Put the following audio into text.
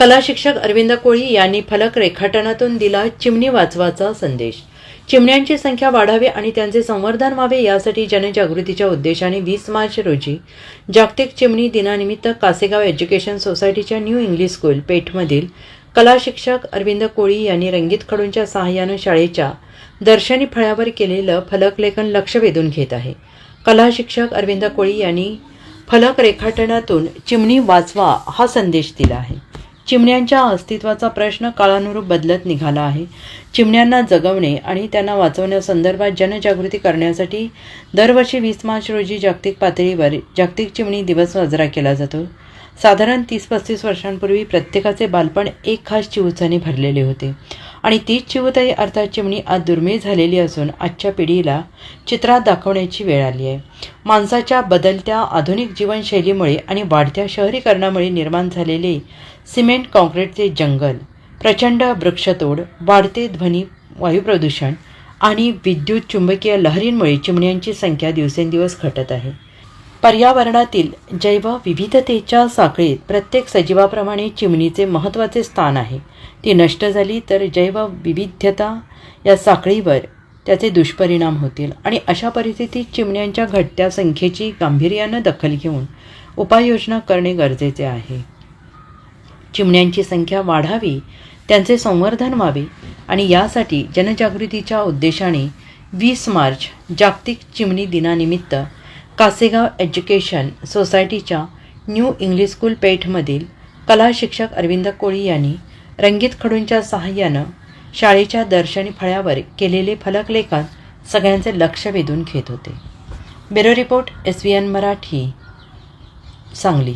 कला शिक्षक अरविंद कोळी यांनी फलक रेखाटनातून दिला चिमणी वाचवाचा संदेश. चिमण्यांची संख्या वाढावी आणि त्यांचे संवर्धन व्हावे यासाठी जनजागृतीच्या उद्देशाने वीस मार्च रोजी जागतिक चिमणी दिनानिमित्त कासेगाव एज्युकेशन सोसायटीच्या न्यू इंग्लिश स्कूल पेठमधील कला शिक्षक अरविंद कोळी यांनी रंगीत खडूंच्या सहाय्यानं शाळेच्या दर्शनी फळ्यावर केलेलं फलकलेखन लक्ष वेधून घेत आहे. कला शिक्षक अरविंद कोळी यांनी फलक रेखाटनातून चिमणी वाचवा हा संदेश दिला आहे. चिमण्यांच्या अस्तित्वाचा प्रश्न काळानुरूप बदलत निघाला आहे. चिमण्यांना जगवणे आणि त्यांना वाचवण्यासंदर्भात जनजागृती करण्यासाठी दरवर्षी वीस मार्च रोजी जागतिक पातळीवर जागतिक चिमणी दिवस साजरा केला जातो. साधारण तीस पस्तीस वर्षांपूर्वी प्रत्येकाचे बालपण एक खास चिवचाने भरलेले होते. आणि तीच चिवताई अर्थात चिमणी आज दुर्मिळ झालेली असून आजच्या पिढीला चित्रात दाखवण्याची वेळ आली आहे. माणसाच्या बदलत्या आधुनिक जीवनशैलीमुळे आणि वाढत्या शहरीकरणामुळे निर्माण झालेले सिमेंट काँक्रीटचे जंगल प्रचंड वृक्षतोड वाढते ध्वनी वायुप्रदूषण आणि विद्युत चुंबकीय लहरींमुळे चिमण्यांची संख्या दिवसेंदिवस घटत आहे. पर्यावरणातील जैवविविधतेच्या साखळीत प्रत्येक सजीवाप्रमाणे चिमणीचे महत्त्वाचे स्थान आहे. ती नष्ट झाली तर जैवविविधता या साखळीवर त्याचे दुष्परिणाम होतील. आणि अशा परिस्थितीत चिमण्यांच्या घटत्या संख्येची गांभीर्यानं दखल घेऊन उपाययोजना करणे गरजेचे आहे. चिमण्यांची संख्या वाढावी त्यांचे संवर्धन व्हावे आणि यासाठी जनजागृतीच्या उद्देशाने वीस मार्च जागतिक चिमणी दिनानिमित्त कासेगाव एज्युकेशन सोसायटीच्या न्यू इंग्लिश स्कूल पेठमधील कला शिक्षक अरविंद कोळी यांनी रंगीत खडूंच्या सहाय्यानं शाळेच्या दर्शनी फळ्यावर केलेले फलकलेखन सगळ्यांचे लक्ष वेधून घेत होते. Bureau report S V N Marathi Sangli.